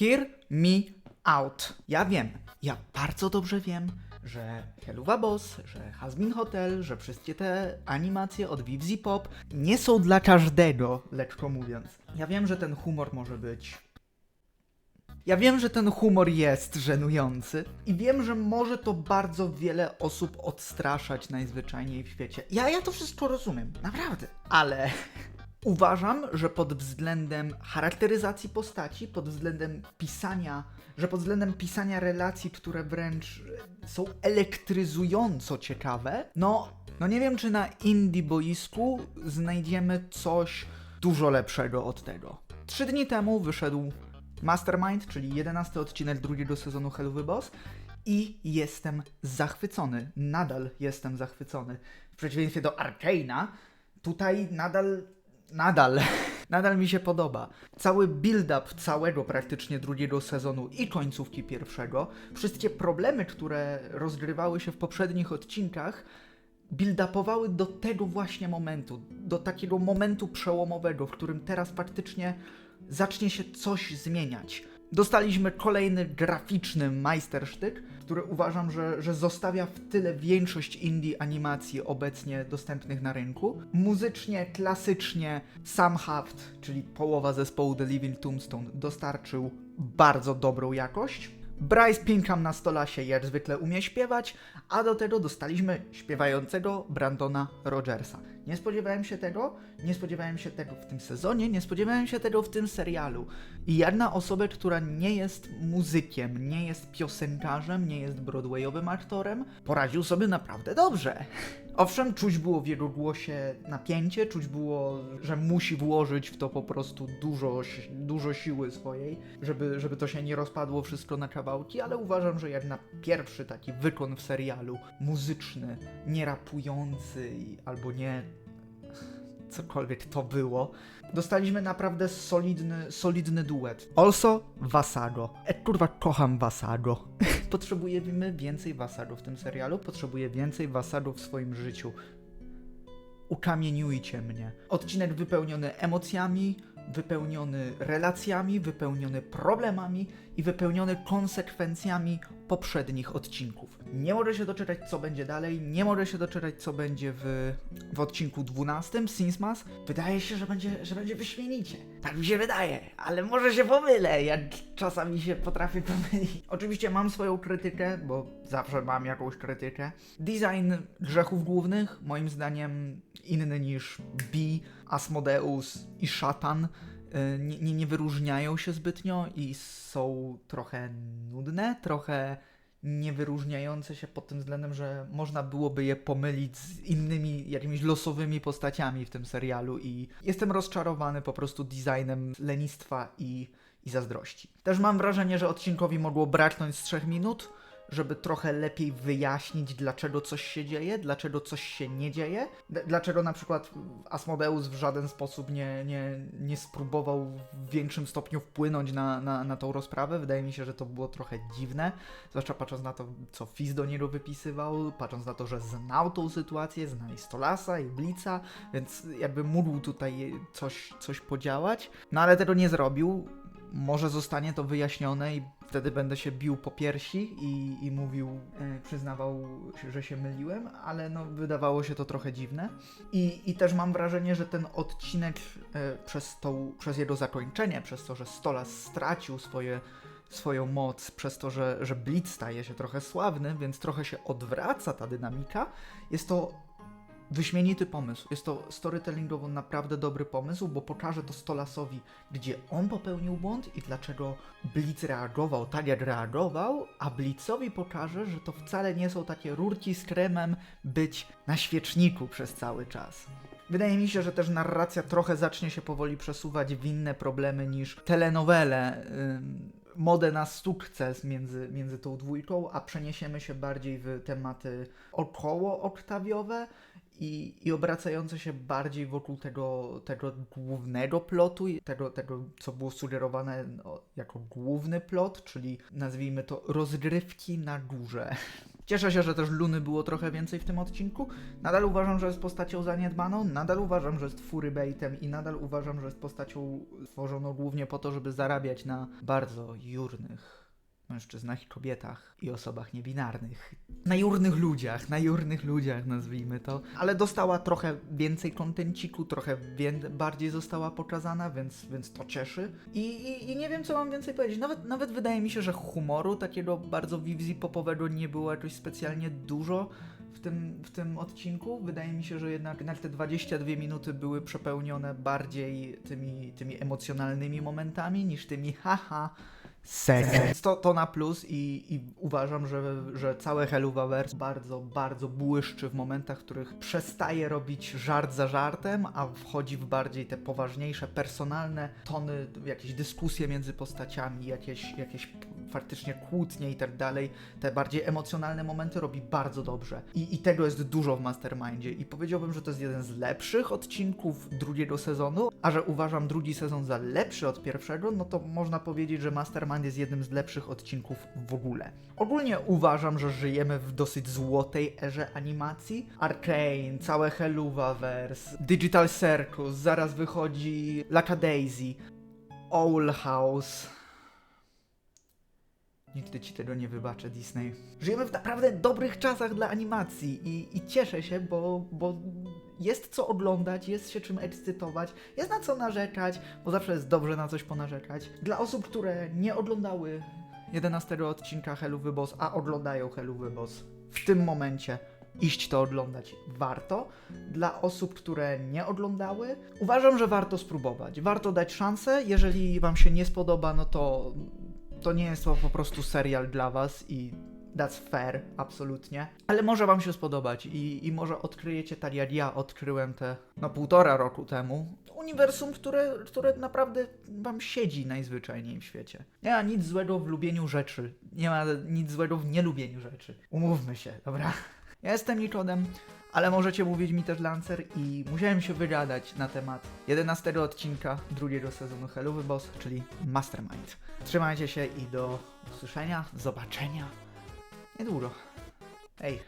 Hear me out. Ja wiem, ja bardzo dobrze wiem, że Helluva Boss, że Hazbin Hotel, że wszystkie te animacje od Vivzi Pop nie są dla każdego, lekko mówiąc. Ja wiem, że ten humor może być ja wiem, że ten humor jest żenujący i wiem, że może to bardzo wiele osób odstraszać najzwyczajniej w świecie. Ja, ja to wszystko rozumiem, naprawdę. Ale uważam, że pod względem charakteryzacji postaci, pod względem pisania, że pod względem pisania relacji, które wręcz są elektryzująco ciekawe, no, no nie wiem, czy na indie boisku znajdziemy coś dużo lepszego od tego. Trzy dni temu wyszedł Mastermind, czyli 11 odcinek drugiego sezonu Helluwy Boss i jestem zachwycony. Nadal jestem zachwycony. W przeciwieństwie do Arcane'a, tutaj nadal, nadal, nadal mi się podoba. Cały build-up całego praktycznie drugiego sezonu i końcówki pierwszego, wszystkie problemy, które rozgrywały się w poprzednich odcinkach, build-upowały do tego właśnie momentu, do takiego momentu przełomowego, w którym teraz faktycznie zacznie się coś zmieniać. Dostaliśmy kolejny graficzny majstersztyk, który uważam, że, że zostawia w tyle większość indie animacji obecnie dostępnych na rynku. Muzycznie, klasycznie Sam Haft, czyli połowa zespołu The Living Tombstone, dostarczył bardzo dobrą jakość. Bryce Pinkham na stolasie jak zwykle umie śpiewać, a do tego dostaliśmy śpiewającego Brandona Rogersa. Nie spodziewałem się tego, nie spodziewałem się tego w tym sezonie, nie spodziewałem się tego w tym serialu. I jak na osobę, która nie jest muzykiem, nie jest piosenkarzem, nie jest broadwayowym aktorem, poradził sobie naprawdę dobrze. Owszem, czuć było w jego głosie napięcie, czuć było, że musi włożyć w to po prostu dużo, dużo siły swojej, żeby, żeby to się nie rozpadło wszystko na kawałki, ale uważam, że jak na pierwszy taki wykon w serialu, muzyczny, nie rapujący albo nie cokolwiek to było, dostaliśmy naprawdę solidny, solidny duet. Also Wasago. E kurwa, kocham Wasago. Potrzebujemy więcej Wasago w tym serialu, potrzebuję więcej Wasago w swoim życiu. Ukamieniujcie mnie. Odcinek wypełniony emocjami, wypełniony relacjami, wypełniony problemami i wypełniony konsekwencjami poprzednich odcinków. Nie mogę się doczekać, co będzie dalej, nie mogę się doczekać, co będzie w, w odcinku 12, Sinsmas. Wydaje się, że będzie, że będzie wyśmienicie. Tak mi się wydaje, ale może się pomylę, jak czasami się potrafię pomylić. Oczywiście mam swoją krytykę, bo zawsze mam jakąś krytykę. Design grzechów głównych, moim zdaniem inny niż B, Asmodeus i Szatan nie, nie, nie wyróżniają się zbytnio i są trochę nudne, trochę niewyróżniające się pod tym względem, że można byłoby je pomylić z innymi jakimiś losowymi postaciami w tym serialu i jestem rozczarowany po prostu designem lenistwa i, i zazdrości. Też mam wrażenie, że odcinkowi mogło braknąć z trzech minut, żeby trochę lepiej wyjaśnić, dlaczego coś się dzieje, dlaczego coś się nie dzieje, dlaczego na przykład Asmodeus w żaden sposób nie, nie, nie spróbował w większym stopniu wpłynąć na, na, na tą rozprawę. Wydaje mi się, że to było trochę dziwne, zwłaszcza patrząc na to, co Fizz do niego wypisywał, patrząc na to, że znał tą sytuację, znał i Stolasa i Blica, więc jakby mógł tutaj coś, coś podziałać, no ale tego nie zrobił. Może zostanie to wyjaśnione i wtedy będę się bił po piersi i, i mówił, e, przyznawał, że się myliłem, ale no wydawało się to trochę dziwne. I, i też mam wrażenie, że ten odcinek e, przez, przez jego zakończenie, przez to, że Stolas stracił swoje, swoją moc, przez to, że, że Blitz staje się trochę sławny, więc trochę się odwraca ta dynamika, jest to wyśmienity pomysł. Jest to storytellingowo naprawdę dobry pomysł, bo pokaże to Stolasowi, gdzie on popełnił błąd i dlaczego Blitz reagował tak, jak reagował, a Blitzowi pokaże, że to wcale nie są takie rurki z kremem być na świeczniku przez cały czas. Wydaje mi się, że też narracja trochę zacznie się powoli przesuwać w inne problemy niż telenowele. ym, modę na sukces między, między tą dwójką, a przeniesiemy się bardziej w tematy około oktawiowe i, i obracające się bardziej wokół tego, tego głównego plotu, tego, tego, co było sugerowane no, jako główny plot, czyli nazwijmy to rozgrywki na górze. Cieszę się, że też Luny było trochę więcej w tym odcinku. Nadal uważam, że jest postacią zaniedbaną, nadal uważam, że jest furybaitem i nadal uważam, że jest postacią stworzoną głównie po to, żeby zarabiać na bardzo jurnych mężczyznach i kobietach i osobach niebinarnych. Na jurnych ludziach, na jurnych ludziach nazwijmy to. Ale dostała trochę więcej kontenciku, trochę bardziej została pokazana, więc, więc to cieszy. I, i, I nie wiem, co mam więcej powiedzieć. Nawet, nawet wydaje mi się, że humoru takiego bardzo wivzi popowego nie było jakoś specjalnie dużo w tym, w tym odcinku. Wydaje mi się, że jednak, jednak te 22 minuty były przepełnione bardziej tymi, tymi emocjonalnymi momentami niż tymi haha. Seks. To, to na plus i, i uważam, że, że całe Helluvaverse bardzo, bardzo błyszczy w momentach, w których przestaje robić żart za żartem, a wchodzi w bardziej te poważniejsze, personalne tony, jakieś dyskusje między postaciami, jakieś, jakieś faktycznie kłótnie i tak dalej. Te bardziej emocjonalne momenty robi bardzo dobrze. I, I tego jest dużo w Mastermindzie. I powiedziałbym, że to jest jeden z lepszych odcinków drugiego sezonu, a że uważam drugi sezon za lepszy od pierwszego, no to można powiedzieć, że Mastermind jest jednym z lepszych odcinków w ogóle. Ogólnie uważam, że żyjemy w dosyć złotej erze animacji. Arcane, całe Helluvaverse, Digital Circus, zaraz wychodzi Lackadaisy, Owl House. Nigdy ci tego nie wybaczę, Disney. Żyjemy w naprawdę dobrych czasach dla animacji i, i cieszę się, bo, bo jest co oglądać, jest się czym ekscytować, jest na co narzekać, bo zawsze jest dobrze na coś ponarzekać. Dla osób, które nie oglądały 11 odcinka Helluwy a oglądają Helluwy w tym momencie, iść to oglądać warto. Dla osób, które nie oglądały, uważam, że warto spróbować. Warto dać szansę. Jeżeli Wam się nie spodoba, no to to nie jest to po prostu serial dla Was i that's fair, absolutnie. Ale może Wam się spodobać i, i może odkryjecie tak jak ja odkryłem te no półtora roku temu. Uniwersum, które, które naprawdę Wam siedzi najzwyczajniej w świecie. Nie ma nic złego w lubieniu rzeczy. Nie ma nic złego w nielubieniu rzeczy. Umówmy się, dobra? Ja jestem Nikodem, ale możecie mówić mi też Lancer i musiałem się wygadać na temat 11 odcinka drugiego sezonu Hellowy Boss, czyli Mastermind. Trzymajcie się i do usłyszenia, zobaczenia È duro. Ehi.